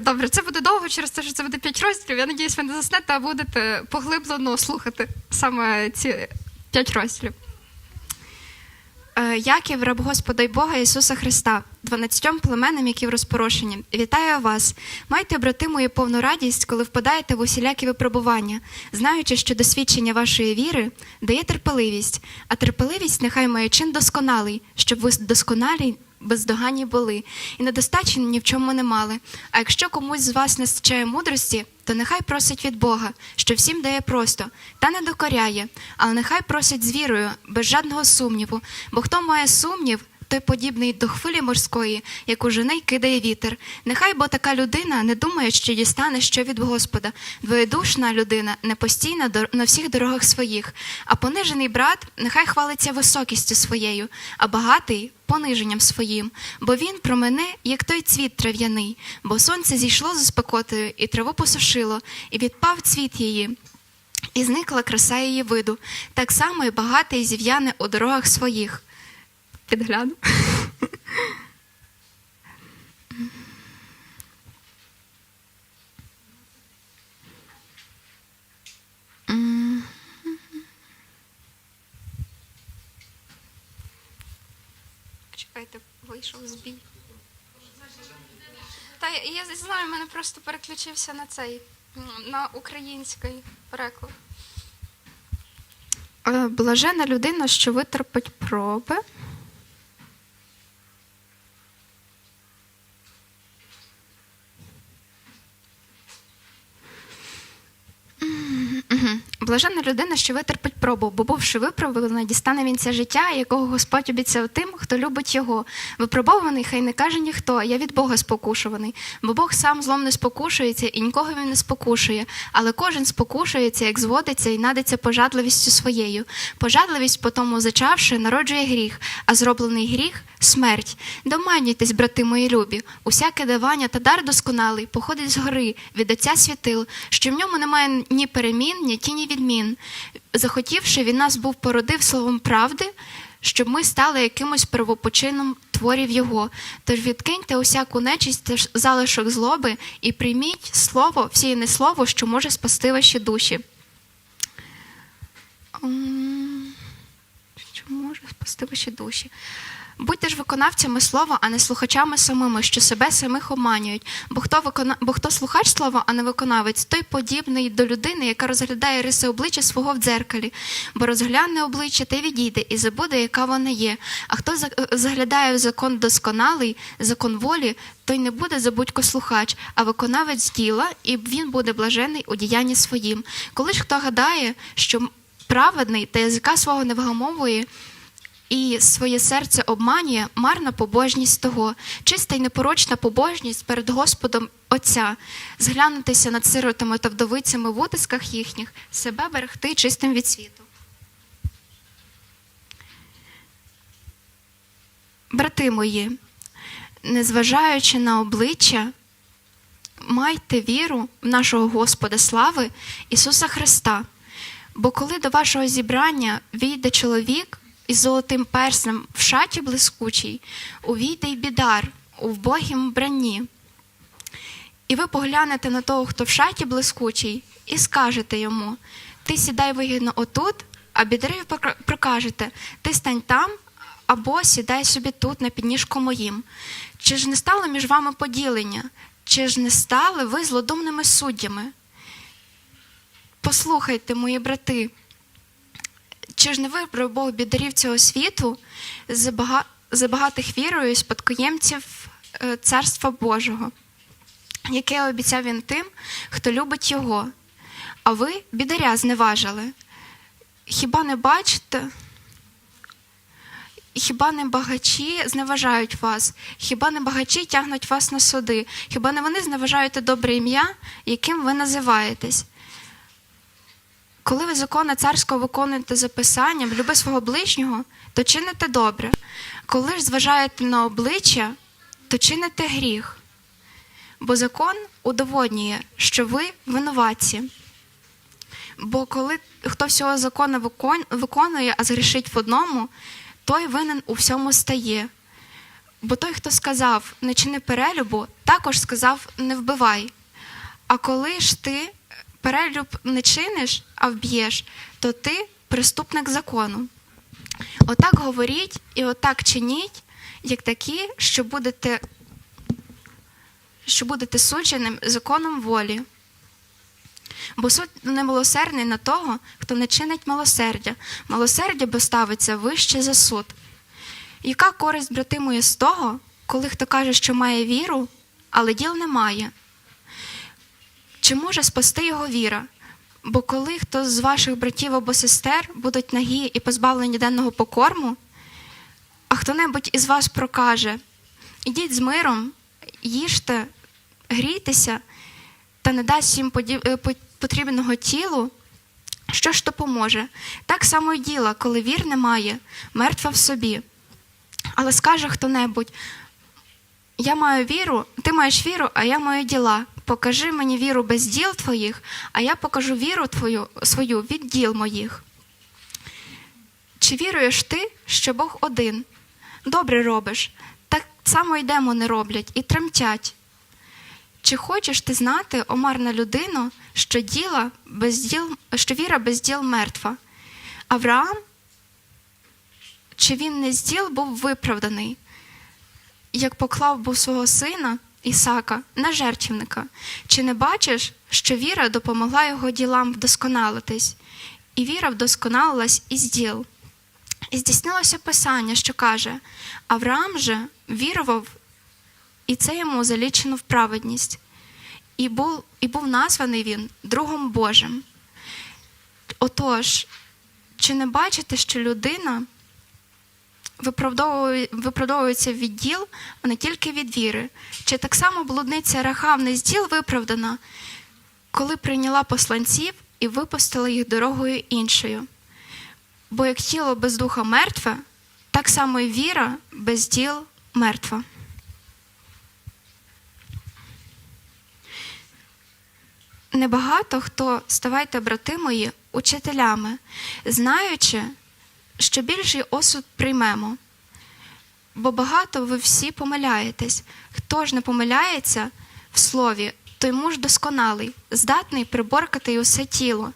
Добре, це буде довго через те, що це буде п'ять розділів. Я надіюсь, ви не заснете, а будете поглиблено слухати саме ці п'ять розділів. Е, Яків, раб Господа й Бога Ісуса Христа, дванадцятьом племенам, які в розпорошенні. Вітаю вас. Майте, брати мої, повну радість, коли впадаєте в усілякі випробування, знаючи, що досвідчення вашої віри дає терпеливість, а терпеливість нехай має чин досконалий, щоб ви досконалі бездоганні були, і недостачі ні в чому не мали. А якщо комусь з вас не вистачає мудрості, то нехай просить від Бога, що всім дає просто, та не докоряє, але нехай просить з вірою, без жодного сумніву, бо хто має сумнів, той подібний до хвилі морської, яку жене й кидає вітер. Нехай бо така людина не думає, що дістане що від Господа. Двоєдушна людина непостійна на всіх дорогах своїх, а понижений брат нехай хвалиться високістю своєю, а багатий пониженням своїм, бо він промене, як той цвіт трав'яний, бо сонце зійшло з спекотою, і траву посушило, і відпав цвіт її. І зникла краса її виду, так само і багатий зів'яне у дорогах своїх. Підгляну. Чекайте, вийшов збій. Та я, я знаю, в мене просто переключився на цей, на український переклад. Е, Блажена людина, що витерпить проби. Блажена людина, що витерпить пробу, бо бувши випробуваний, дістане він це життя, якого Господь обіцяв тим, хто любить його. Випробований, хай не каже ніхто, я від Бога спокушуваний, бо Бог сам злом не спокушується і нікого він не спокушує, але кожен спокушується, як зводиться і надиться пожадливістю своєю. Пожадливість, потому зачавши, народжує гріх, а зроблений гріх смерть. Доманюйтесь, брати мої любі, усяке давання та дар досконалий походить з гори від Отця світил, що в ньому немає ні перемін, ні тіні відмін. Захотівши, він нас був породив словом правди, щоб ми стали якимось первопочином творів Його. Тож відкиньте усяку нечисть та залишок злоби і прийміть слово, всіяне слово, що може спасти ваші душі. Що може спасти ваші душі? Будьте ж виконавцями слова, а не слухачами самими, що себе самих обманюють. Бо хто викона... бо хто слухач слова, а не виконавець, той подібний до людини, яка розглядає риси обличчя свого в дзеркалі, бо розгляне обличчя та й відійде, і забуде, яка вона є. А хто за- заглядає в закон досконалий, закон волі, той не буде забудько слухач, а виконавець діла, і він буде блажений у діянні своїм. Коли ж хто гадає, що праведний та язика свого не вгамовує, і своє серце обманює марна побожність того, чиста й непорочна побожність перед Господом Отця, зглянутися над сиротами та вдовицями в утисках їхніх, себе берегти чистим від світу. Брати мої, незважаючи на обличчя, майте віру в нашого Господа слави Ісуса Христа. Бо коли до вашого зібрання війде чоловік із золотим перснем в шаті блискучій, увійде й бідар у вбогім вбранні. І ви поглянете на того, хто в шаті блискучий, і скажете йому: Ти сідай вигідно отут, а покра- прокажете, ти стань там, або сідай собі тут на підніжку моїм. Чи ж не стало між вами поділення? Чи ж не стали ви злодумними суддями? Послухайте, мої брати, чи ж не вибрав Бог бідарів цього світу за багатих вірою спадкоємців е, Царства Божого, яке обіцяв він тим, хто любить його. А ви бідаря зневажили. Хіба не бачите? Хіба не багачі зневажають вас? Хіба не багачі тягнуть вас на суди? Хіба не вони зневажають добре ім'я, яким ви називаєтесь? Коли ви закони царського виконуєте за писанням, люби свого ближнього, то чините добре. Коли ж зважаєте на обличчя, то чините гріх. Бо закон удоводнює, що ви винуватці. Бо коли хто всього закону виконує, а згрішить в одному, той винен у всьому стає. Бо той, хто сказав не чини перелюбу, також сказав не вбивай. А коли ж ти перелюб не чиниш, а вб'єш, то ти преступник закону. Отак говоріть і отак чиніть, як такі, що будете, що будете судженим законом волі. Бо суд не милосердний на того, хто не чинить милосердя. Милосердя бо ставиться вище за суд. Яка користь, брати мої, з того, коли хто каже, що має віру, але діл не має? Чи може спасти його віра? Бо коли хто з ваших братів або сестер будуть нагі і позбавлені денного покорму, а хто-небудь із вас прокаже: ідіть з миром, їжте, грійтеся, та не дасть їм е, по- потрібного тілу, що ж то поможе? Так само й діла, коли вір немає, мертва в собі. Але скаже хто-небудь: Я маю віру, ти маєш віру, а я маю діла. Покажи мені віру без діл твоїх, а я покажу віру твою свою від діл моїх. Чи віруєш ти, що Бог один? Добре робиш, так само й демони роблять і тремтять. Чи хочеш ти знати, омарна людину, що діла без діл, що віра без діл мертва? Авраам, чи він не з діл був виправданий, як поклав був свого сина Ісака на жертвника? Чи не бачиш, що віра допомогла його ділам вдосконалитись, і віра вдосконалилась із діл? І здійснилося писання, що каже: Авраам же вірував, і це йому залічено в праведність, і був, і був названий він другом Божим. Отож, чи не бачите, що людина виправдовується від діл, а не тільки від віри? Чи так само блудниця Рахав не з виправдана, коли прийняла посланців і випустила їх дорогою іншою? Бо як тіло без духа мертве, так само і віра без діл мертва. Небагато хто, ставайте, брати мої, учителями, знаючи, що більший осуд приймемо. Бо багато ви всі помиляєтесь. Хто ж не помиляється в слові, той муж досконалий, здатний приборкати й усе тіло.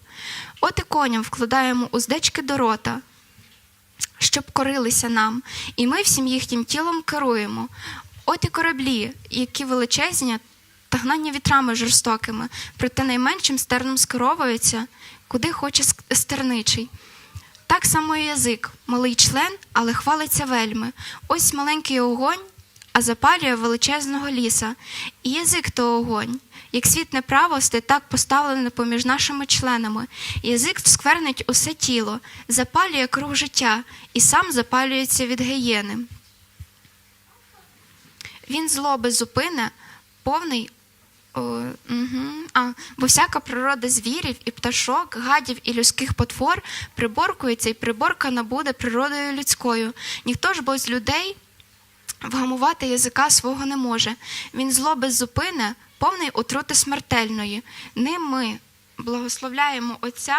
От і коням вкладаємо уздечки до рота, щоб корилися нам, і ми всім їхнім тілом керуємо. От і кораблі, які величезні та гнання вітрами жорстокими, проте найменшим стерном скеровуються, куди хоче стерничий. Так само і язик, малий член, але хвалиться вельми. Ось маленький огонь, а запалює величезного ліса. І язик то огонь. Як світ неправости, так поставлений поміж нашими членами. Язик сквернить усе тіло, запалює круг життя і сам запалюється від гієни. Він зло без зупини, повний. Угу. а, бо всяка природа звірів і пташок, гадів і людських потвор приборкується і приборкана буде природою людською. Ніхто ж бо з людей вгамувати язика свого не може. Він зло без зупини, повний отрути смертельної. Ним ми благословляємо Отця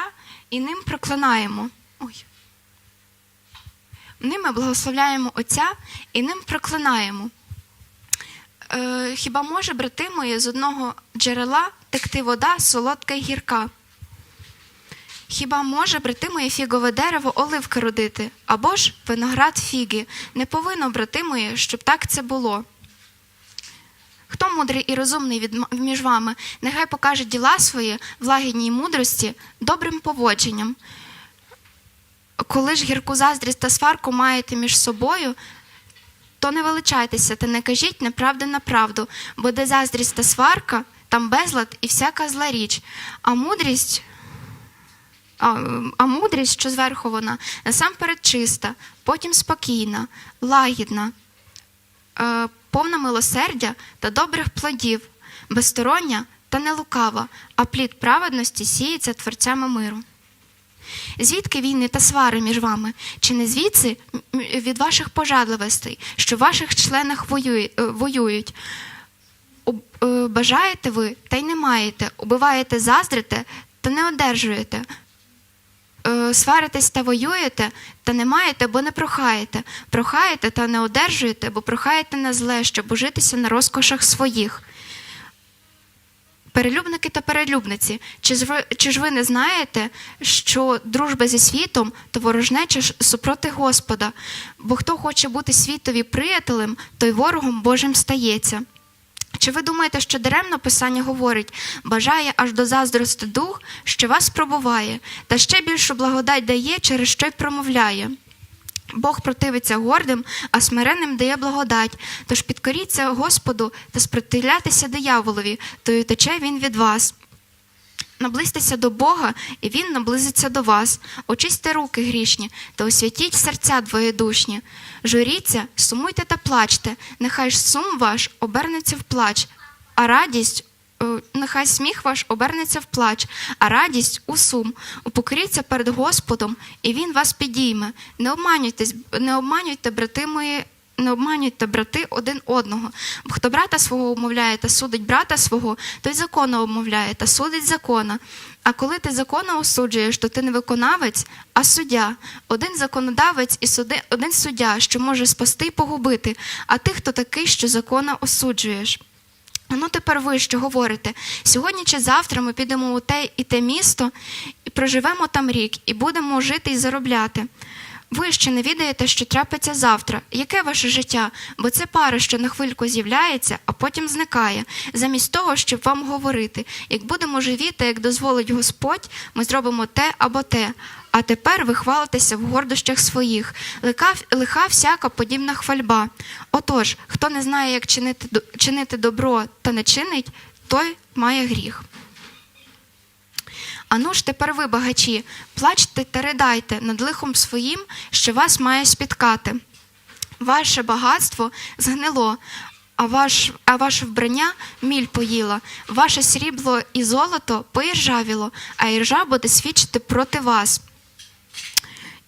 і ним проклинаємо. Ой. Ним ми благословляємо Отця і ним проклинаємо. Е, хіба може, брати мої, з одного джерела текти вода солодка й гірка? Хіба може, брати мої, фігове дерево оливки родити, або ж виноград фіги? Не повинно, брати мої, щоб так це було. Хто мудрий і розумний між вами, нехай покаже діла свої в лагідній мудрості добрим поводженням. Коли ж гірку заздрість та сварку маєте між собою, то не величайтеся та не кажіть неправди на правду, бо де заздрість та сварка, там безлад і всяка зла річ. А мудрість, а, а мудрість, що зверху вона, насамперед чиста, потім спокійна, лагідна, е, повна милосердя та добрих плодів, безстороння та не лукава, а плід праведності сіється творцями миру. Звідки війни та свари між вами? Чи не звідси від ваших пожадливостей, що в ваших членах е, воюють? Е, Бажаєте ви та й не маєте, убиваєте, заздрите та не одержуєте. е, сваритесь та воюєте, та не маєте, бо не прохаєте. Прохаєте та не одержуєте, бо прохаєте на зле, щоб ужитися на розкошах своїх. Перелюбники та перелюбниці, чи ж ви, чи ж ви не знаєте, що дружба зі світом то ворожнеча супроти Господа? Бо хто хоче бути світові приятелем, той ворогом Божим стається. Чи ви думаєте, що даремно Писання говорить, бажає аж до заздрости дух, що вас пробуває, та ще більшу благодать дає, через що й промовляє? Бог противиться гордим, а смиренним дає благодать. Тож підкоріться Господу та спротивляйтеся дияволові, то й утече він від вас. Наблизьтеся до Бога, і Він наблизиться до вас. Очисьте руки грішні та освятіть серця двоєдушні. Журіться, сумуйте та плачте, нехай ж сум ваш обернеться в плач, а радість. Е, Нехай сміх ваш обернеться в плач, а радість у сум. Упокоріться перед Господом, і Він вас підійме. Не обманюйтесь, не обманюйте, брати мої, не обманюйте, брати, один одного. Хто брата свого умовляє та судить брата свого, той закона умовляє та судить закона. А коли ти закона осуджуєш, то ти не виконавець, а суддя. Один законодавець і суди, один суддя, що може спасти і погубити, а ти, хто такий, що закона осуджуєш. Ну, тепер ви що говорите? Сьогодні чи завтра ми підемо у те і те місто і проживемо там рік, і будемо жити і заробляти. Ви ще не відаєте, що трапиться завтра. Яке ваше життя? Бо це пара, що на хвильку з'являється, а потім зникає, замість того, щоб вам говорити. Як будемо живі, та як дозволить Господь, ми зробимо те або те. А тепер ви хвалитеся в гордощах своїх, лиха, лиха всяка подібна хвальба. Отож, хто не знає, як чинити, чинити добро та не чинить, той має гріх. Ану ж тепер ви, багачі, плачте та ридайте над лихом своїм, що вас має спіткати. Ваше багатство згнило, а, ваш, а ваше вбрання міль поїла, ваше срібло і золото поіржавіло, а іржа буде свідчити проти вас.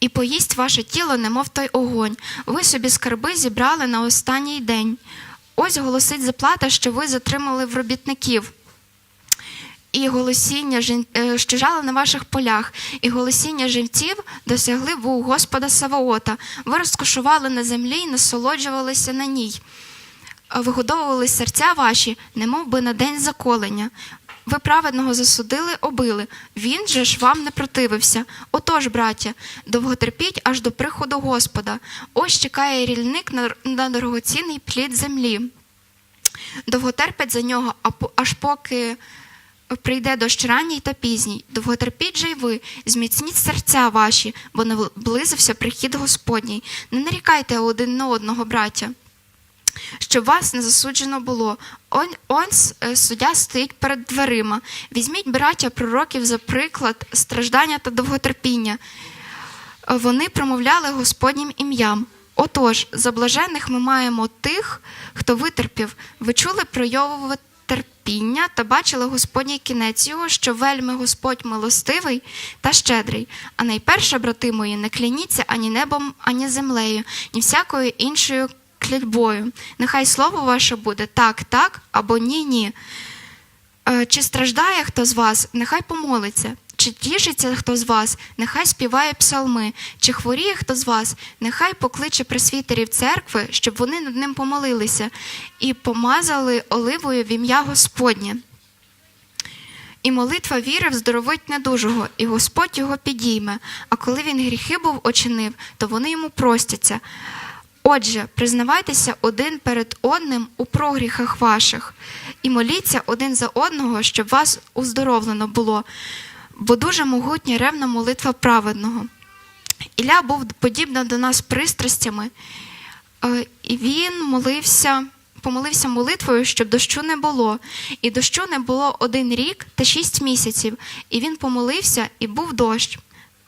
І поїсть ваше тіло, немов той огонь. Ви собі скарби зібрали на останній день. Ось голосить заплата, що ви затримали в робітників і голосіння, е, що жали на ваших полях, і голосіння живців досягли вух Господа Саваота. Ви розкошували на землі і насолоджувалися на ній. Вигодовували серця ваші, немов би на день заколення. Ви праведного засудили, обили. Він же ж вам не противився. Отож, браття, довготерпіть аж до приходу Господа. Ось чекає рільник на, дорогоцінний плід землі. Довго терпять за нього, аж поки прийде дощ ранній та пізній. Довготерпіть же й ви, зміцніть серця ваші, бо наблизився прихід Господній. Не нарікайте один на одного, браття. Щоб вас не засуджено було. Он, он е, суддя стоїть перед дверима. Візьміть, браття, пророків за приклад страждання та довготерпіння. Е, Вони промовляли Господнім ім'ям. Отож, за блажених ми маємо тих, хто витерпів. Ви чули про Йовове терпіння та бачили Господній кінець його, що вельми Господь милостивий та щедрий. А найперше, брати мої, не кляніться ані небом, ані землею, ні всякою іншою клятьбою. Нехай слово ваше буде так, так або ні, ні. Е, Чи страждає хто з вас, нехай помолиться. Чи тішиться хто з вас, нехай співає псалми, чи хворіє хто з вас, нехай покличе пресвітерів церкви, щоб вони над ним помолилися і помазали оливою в ім'я Господнє. І молитва віри вздоровить недужого, і Господь його підійме. А коли він гріхи був очинив, то вони йому простяться. Отже, признавайтеся один перед одним у прогріхах ваших, і моліться один за одного, щоб вас уздоровлено було, бо дуже могутня ревна молитва праведного. Ілля був подібно до нас пристрастями, е, і він молився, помолився молитвою, щоб дощу не було. І дощу не було один рік та шість місяців. І він помолився, і був дощ.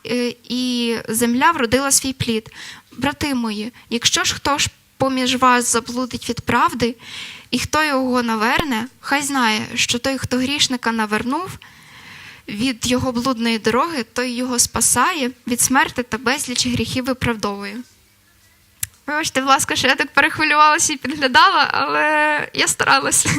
Е, І земля вродила свій плід. Брати мої, якщо ж хто ж поміж вас заблудить від правди, і хто його наверне, хай знає, що той, хто грішника навернув, від його блудної дороги, той його спасає від смерти та безліч гріхів виправдовує. Вибачте, будь ласка, що я так перехвилювалася і підглядала, але я старалася.